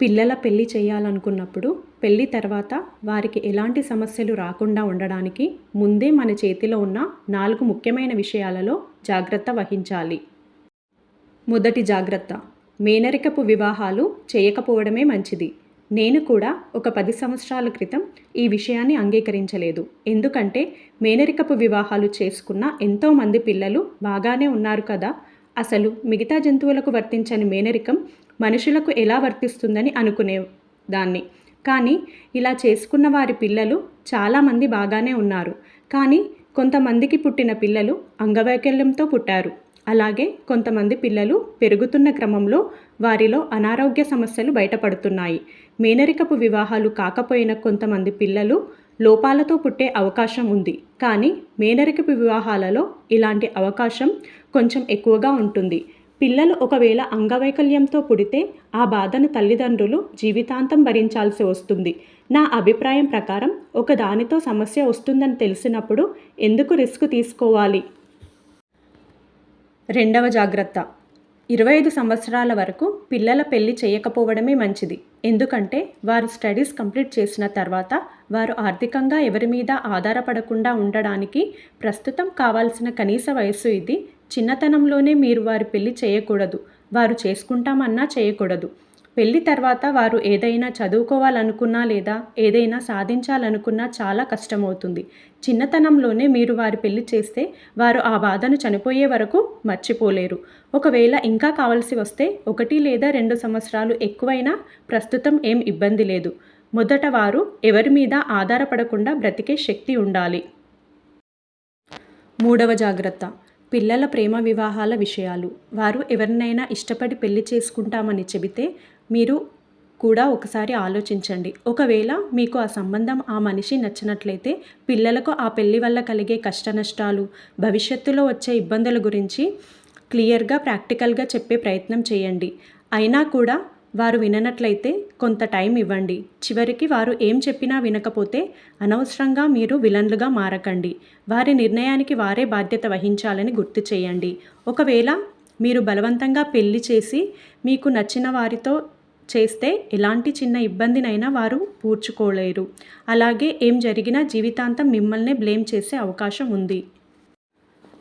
పిల్లల పెళ్ళి చేయాలనుకున్నప్పుడు పెళ్ళి తర్వాత వారికి ఎలాంటి సమస్యలు రాకుండా ఉండడానికి ముందే మన చేతిలో ఉన్న నాలుగు ముఖ్యమైన విషయాలలో జాగ్రత్త వహించాలి. మొదటి జాగ్రత్త మేనరికపు వివాహాలు చేయకపోవడమే మంచిది. నేను కూడా ఒక పది సంవత్సరాల క్రితం ఈ విషయాన్ని అంగీకరించలేదు. ఎందుకంటే మేనరికపు వివాహాలు చేసుకున్న ఎంతోమంది పిల్లలు బాగానే ఉన్నారు కదా. అసలు మిగతా జంతువులకు వర్తించని మేనరికం మనుషులకు ఎలా వర్తిస్తుందని అనుకునే దాన్ని. కానీ ఇలా చేసుకున్న వారి పిల్లలు చాలామంది బాగానే ఉన్నారు. కానీ కొంతమందికి పుట్టిన పిల్లలు అంగవైకల్యంతో పుట్టారు. అలాగే కొంతమంది పిల్లలు పెరుగుతున్న క్రమంలో వారిలో అనారోగ్య సమస్యలు బయటపడుతున్నాయి. మేనరికపు వివాహాలు కాకపోయిన కొంతమంది పిల్లలు లోపాలతో పుట్టే అవకాశం ఉంది. కానీ మేనరికపు వివాహాలలో ఇలాంటి అవకాశం కొంచెం ఎక్కువగా ఉంటుంది. పిల్లలు ఒకవేళ అంగవైకల్యంతో పుడితే ఆ బాధను తల్లిదండ్రులు జీవితాంతం భరించాల్సి వస్తుంది. నా అభిప్రాయం ప్రకారం ఒక దానితో సమస్య వస్తుందని తెలిసినప్పుడు ఎందుకు రిస్క్ తీసుకోవాలి? రెండవ జాగ్రత్త. ఇరవై ఐదు సంవత్సరాల వరకు పిల్లల పెళ్ళి చేయకపోవడమే మంచిది. ఎందుకంటే వారు స్టడీస్ కంప్లీట్ చేసిన తర్వాత వారు ఆర్థికంగా ఎవరి మీద ఆధారపడకుండా ఉండడానికి ప్రస్తుతం కావాల్సిన కనీస వయస్సు ఇది చిన్నతనంలోనే మీరు వారి పెళ్ళి చేయకూడదు. వారు చేసుకుంటామన్నా చేయకూడదు. పెళ్ళి తర్వాత వారు ఏదైనా చదువుకోవాలనుకున్నా లేదా ఏదైనా సాధించాలనుకున్నా చాలా కష్టమవుతుంది. చిన్నతనంలోనే మీరు వారి పెళ్ళి చేస్తే వారు ఆ బాధను చనిపోయే వరకు మర్చిపోలేరు. ఒకవేళ ఇంకా కావలసి వస్తే ఒకటి లేదా రెండు సంవత్సరాలు ఎక్కువైనా ప్రస్తుతం ఏం ఇబ్బంది లేదు. మొదట వారు ఎవరి మీద ఆధారపడకుండా బ్రతికే శక్తి ఉండాలి. మూడవ జాగ్రత్త. పిల్లల ప్రేమ వివాహాల విషయాలు. వారు ఎవరినైనా ఇష్టపడి పెళ్ళి చేసుకుంటామని చెబితే మీరు కూడా ఒకసారి ఆలోచించండి. ఒకవేళ మీకు ఆ సంబంధం ఆ మనిషి నచ్చినట్లయితే పిల్లలకు ఆ పెళ్ళి వల్ల కలిగే కష్ట నష్టాలు భవిష్యత్తులో వచ్చే ఇబ్బందుల గురించి క్లియర్గా ప్రాక్టికల్గా చెప్పే ప్రయత్నం చేయండి. అయినా కూడా వారు విననట్లయితే కొంత టైం ఇవ్వండి. చివరికి వారు ఏం చెప్పినా వినకపోతే అనవసరంగా మీరు విలన్లుగా మారకండి. వారి నిర్ణయానికి వారే బాధ్యత వహించాలని గుర్తు చేయండి. ఒకవేళ మీరు బలవంతంగా పెళ్ళి చేసి మీకు నచ్చిన వారితో చేస్తే ఎలాంటి చిన్న ఇబ్బందినైనా వారు పూడ్చుకోలేరు. అలాగే ఏం జరిగినా జీవితాంతం మిమ్మల్నే బ్లేమ్ చేసే అవకాశం ఉంది.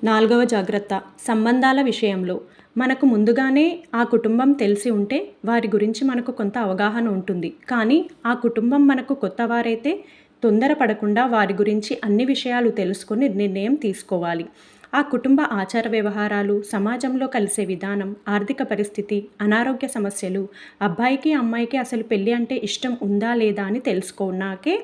నాలుగవ జాగ్రత్త సంబంధాల విషయంలో. మనకు ముందుగానే ఆ కుటుంబం తెలిసి ఉంటే వారి గురించి మనకు కొంత అవగాహన ఉంటుంది. కానీ ఆ కుటుంబం మనకు కొత్త వారైతే తొందరపడకుండా వారి గురించి అన్ని విషయాలు తెలుసుకొని నిర్ణయం తీసుకోవాలి. ఆ కుటుంబ ఆచార వ్యవహారాలు సమాజంలో కలిసే విధానం ఆర్థిక పరిస్థితి అనారోగ్య సమస్యలు అబ్బాయికి అమ్మాయికి అసలు పెళ్ళి అంటే ఇష్టం ఉందా లేదా అని తెలుసుకున్నాకే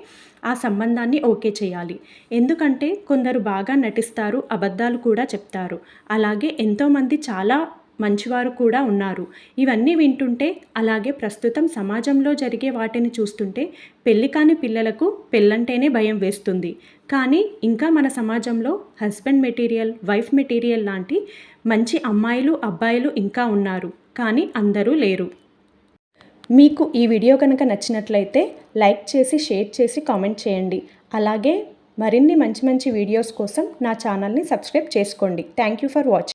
ఆ సంబంధాన్ని ఓకే చేయాలి. ఎందుకంటే కొందరు బాగా నటిస్తారు అబద్ధాలు కూడా చెప్తారు. అలాగే ఎంతోమంది చాలా మంచివారు కూడా ఉన్నారు. ఇవన్నీ వింటుంటే అలాగే ప్రస్తుతం సమాజంలో జరిగే వాటిని చూస్తుంటే పెళ్ళి కాని పిల్లలకు పెళ్ళంటేనే భయం వేస్తుంది. కానీ ఇంకా మన సమాజంలో హస్బెండ్ మెటీరియల్ వైఫ్ మెటీరియల్ లాంటి మంచి అమ్మాయిలు అబ్బాయిలు ఇంకా ఉన్నారు. కానీ అందరూ లేరు. మీకు ఈ వీడియో కనుక నచ్చినట్లయితే లైక్ చేసి షేర్ చేసి కామెంట్ చేయండి. అలాగే మరిన్ని మంచి మంచి వీడియోస్ కోసం నా ఛానల్ని సబ్స్క్రైబ్ చేసుకోండి. Thank you for watching